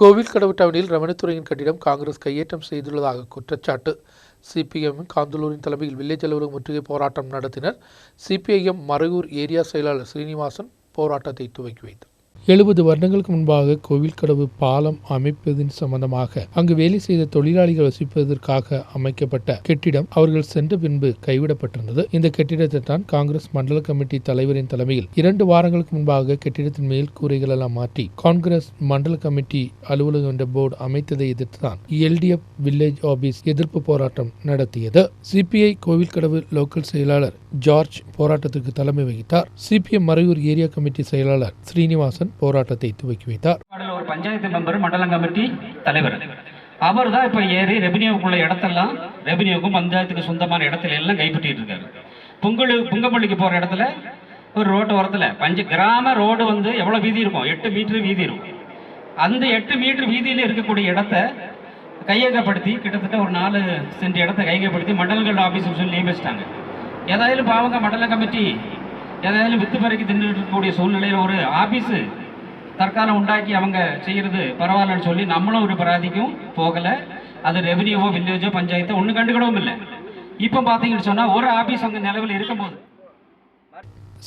கோவில் கடவு டவுனில் ரமணித்துறையின் கட்டிடம் காங்கிரஸ் கையேற்றம் செய்துள்ளதாக குற்றச்சாட்டு. சிபிஎம் காந்தலூரின் தலைமையில் வில்லேஜ் அலுவலகம் முற்றுகை போராட்டம் நடத்தினர். சிபிஐஎம் மறையூர் ஏரியா செயலாளர் ஸ்ரீனிவாசன் போராட்டத்தை துவக்கி வைத்தார். எழுபது வருடங்களுக்கு முன்பாக கோவில் கடவு பாலம் அமைப்பதின் சம்பந்தமாக அங்கு வேலை செய்த தொழிலாளிகள் வசிப்பதற்காக அமைக்கப்பட்ட கெட்டிடம் அவர்கள் சென்ற பின்பு கைவிடப்பட்டிருந்தது. இந்த கெட்டிடத்தை தான் காங்கிரஸ் மண்டல கமிட்டி தலைவரின் தலைமையில் இரண்டு வாரங்களுக்கு முன்பாக கெட்டிடத்தின் மேல் கூரைகள் எல்லாம் மாற்றி காங்கிரஸ் மண்டல கமிட்டி அலுவலகம் என்ற போர்டு அமைத்ததை எதிர்த்து தான் எல்டிஎஃப் வில்லேஜ் ஆபீஸ் எதிர்ப்பு போராட்டம் நடத்தியது. சிபிஐ கோவில் கடவு லோக்கல் செயலாளர் ஜார்ஜ் போராட்டத்திற்கு தலைமை வகித்தார். சிபிஎம் மறையூர் ஏரியா கமிட்டி செயலாளர் ஸ்ரீனிவாசன் முருகன் போராட்டத்தை துவக்கி வைத்தார். ஒரு பஞ்சாயத்து மெம்பர் மண்டலம் கமிட்டி தலைவர். அவர் தான் இப்போ ஏறி ரெவன்யூக்குள்ள இடத்தெல்லாம் ரெவன்யூக்கும் பஞ்சாயத்துக்கு சொந்தமான இடத்துல எல்லாம் கைப்பற்றிட்டு இருக்காரு. பொங்கல் பொங்கப்பள்ளிக்கு போகிற இடத்துல ஒரு ரோட்டு ஓரத்தில் பஞ்ச கிராம ரோடு வந்து எவ்வளோ வீதி இருக்கும்? எட்டு மீட்ரு வீதி இருக்கும். அந்த எட்டு மீட்ரு வீதியில் இருக்கக்கூடிய இடத்த கையகப்படுத்தி கிட்டத்தட்ட ஒரு நாலு சென்ட் இடத்த கையகப்படுத்தி மண்டலங்கள் ஆஃபீஸ் சொல்லி நியமிச்சிட்டாங்க ஏதாயாலும் பாவங்க மண்டல கமிட்டி ஏதாயாலும் வித்து பறக்கி தின்னுட்டு இருக்கக்கூடிய சூழ்நிலையில் ஒரு ஆஃபீஸு தற்காலம் உண்டாக்கி அவங்க செய்கிறது பரவாயில்லன்னு சொல்லி நம்மளும் ஒரு பராதிக்கும் போகலை. அது ரெவன்யூவோ வில்லேஜோ பஞ்சாயத்தோ ஒன்றும் கண்டுக்கிடவும் இல்லை. இப்போ பார்த்தீங்கன்னு சொன்னால் ஒரு ஆபீஸ் அங்கே நிலவில் இருக்கும்போது.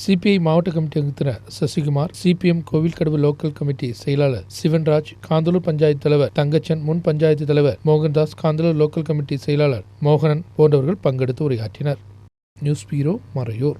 சிபிஐ மாவட்ட கமிட்டி அங்கத்தினர் சசிகுமார் சிபிஎம் கோவில் கடவு லோக்கல் கமிட்டி செயலாளர் சிவன்ராஜ் காந்தலூர் பஞ்சாயத்து தலைவர் தங்கச்சன் முன் பஞ்சாயத்து தலைவர் மோகன்தாஸ் காந்தலூர் லோக்கல் கமிட்டி செயலாளர் மோகனன் போன்றவர்கள் பங்கெடுத்து உரையாற்றினர். News bureau Marayur.